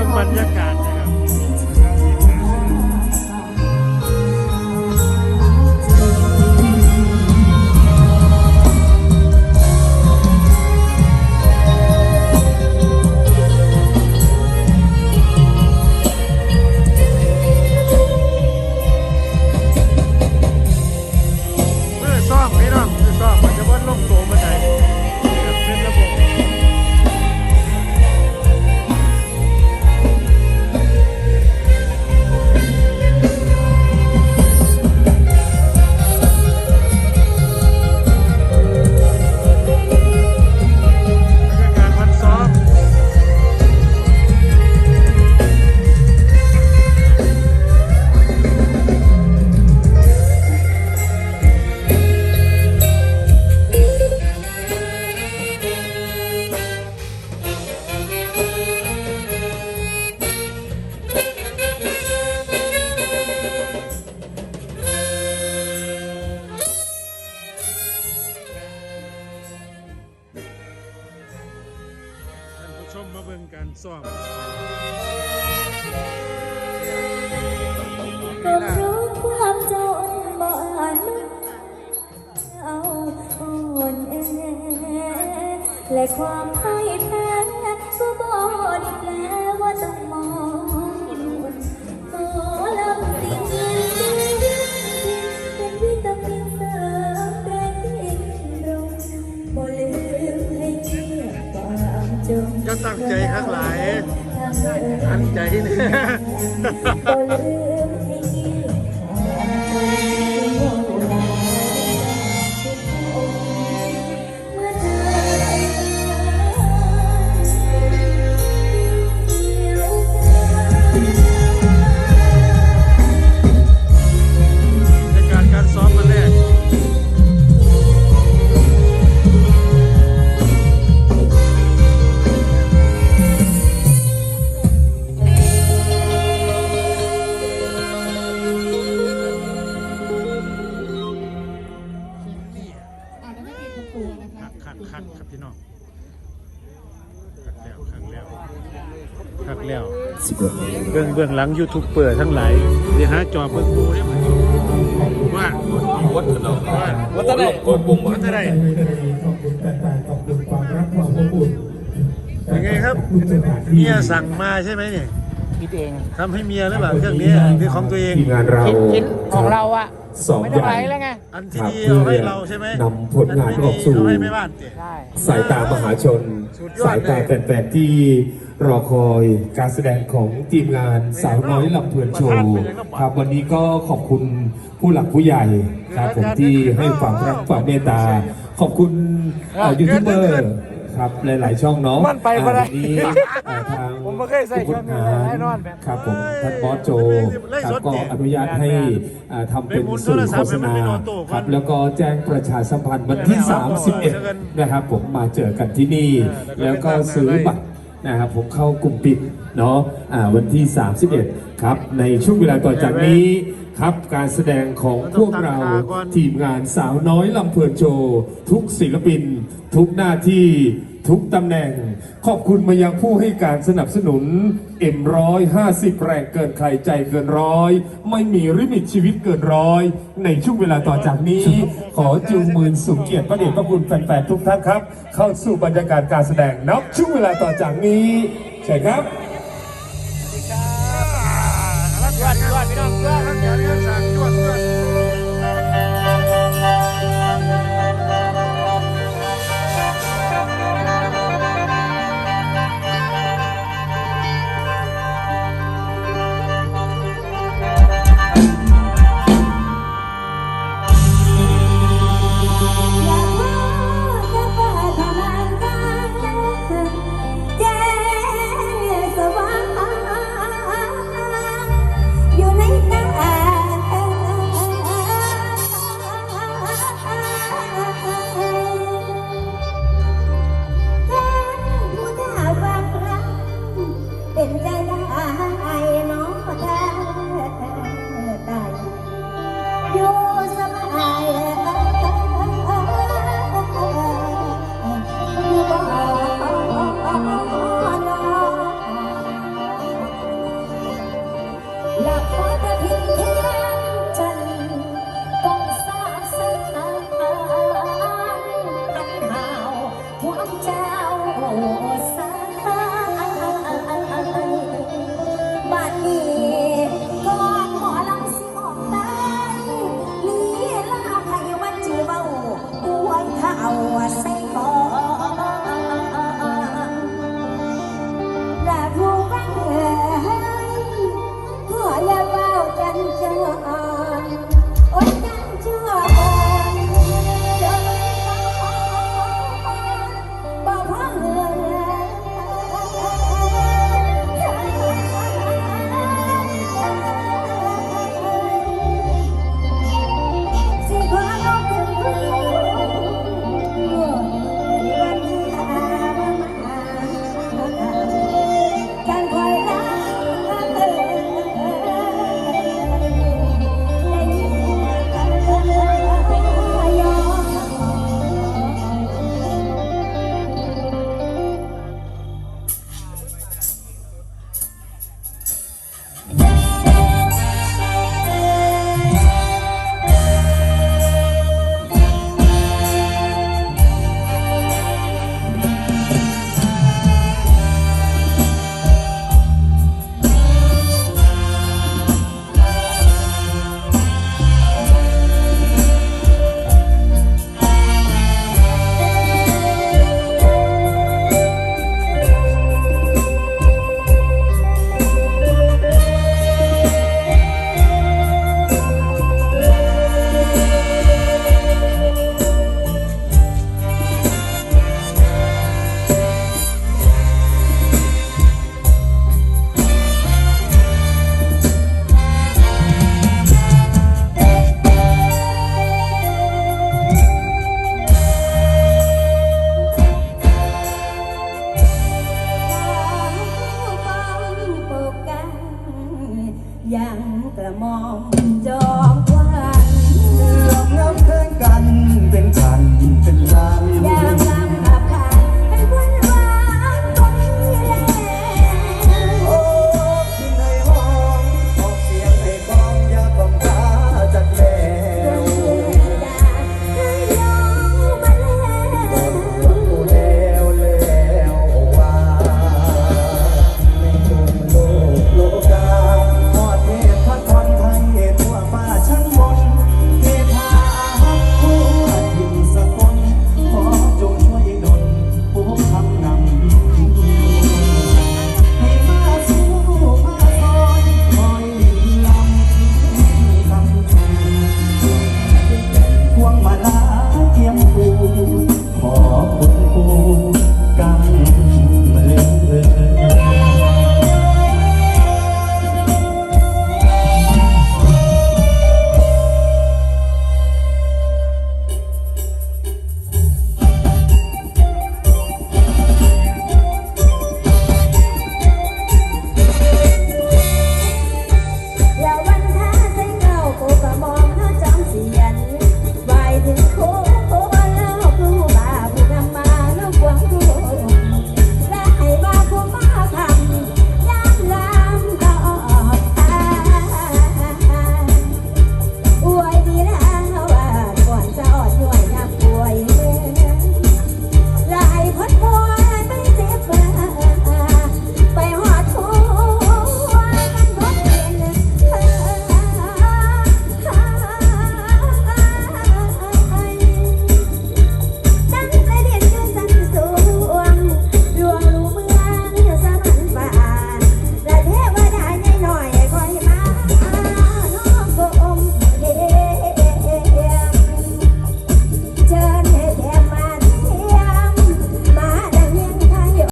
บิ่งบรรยากาศนะครับ ชมมาเบิ่งการซ้อมก็เพราะความจนบ่อาจนึกเอาอ่อนแอและความพ่ายแพ้ ใจข้างหลายตั้งใจเนี่ย กคักคักครับพี่น้องคักแล้วคักแล้วคักแล้วเบื้องเบื้องหลังยูทูบเปิดทั้งหลายเดี๋ยวหาจอเบิ่งดูได้ไหมว่าวัดขนมว่าวัดตะไดโกยบุ้งว่าจะได้ขอบคุณแฟนๆขอบคุณความรักความอบอุ่นยังไงครับขอณสถานที่เมียสั่งมาใช่ไหมเนี่ยคิดเองทำให้เมียหรือเปล่าเครื่องนี้หรือของตัวเองทีมงานเราคิดคิดของเราอะ สองไม่อต้องย่างไหลแล้วไง อันที่ดีเอาให้เราใช่ไหมนำผลงานออกสู่เอาให้แม่บ้านเตะใช่สายตามหาชน สุดยอดเลย สายตาแฟนๆที่รอคอยการแสดงของทีมงานสาวน้อยลำเพลินโชว์ครับวันนี้ก็ขอบคุณผู้หลักผู้ใหญ่ครับผมที่ให้ความรักความเมตตา ขอบคุณเอ่อยูทูบเบอร์ ครับหลาย ๆ ช่องเนาะมันไปบ่ได้อ่าวันนี้เอ่อทางผมไม่เคยใส่ช่องนี้เลยแน่นอนแบบ ครับผมท่านบอสโจครับก็อนุญาตให้อ่าทำเป็นสื่อโฆษณาครับแล้วก็แจ้งประชาสัมพันธ์วันที่ 31 นะครับผมมาเจอกันที่นี่ แล้วก็ซื้อบัตร นะครับผมเข้ากลุ่มปิดเนาะอ่าวันที่ 31 ครับ ในช่วงเวลาต่อจากนี้ครับการแสดงของพวกเราทีมงานสาวน้อยลำเพลินโชว์ทุกศิลปิน ทุกหน้าที่ ทุกตำแหน่ง ขอบคุณมายังผู้ให้การสนับสนุน M150 แรงเกินใครใจเกินร้อย ไม่มีริมิตชีวิตเกินร้อย ในช่วงเวลาต่อจากนี้ ขอจูงมือสูงเกียรติพระเดชพระคุณแฟนๆทุกท่านครับ เข้าสู่บรรยากาศการแสดงนับช่วงเวลาต่อจากนี้ใช่ครับยอดย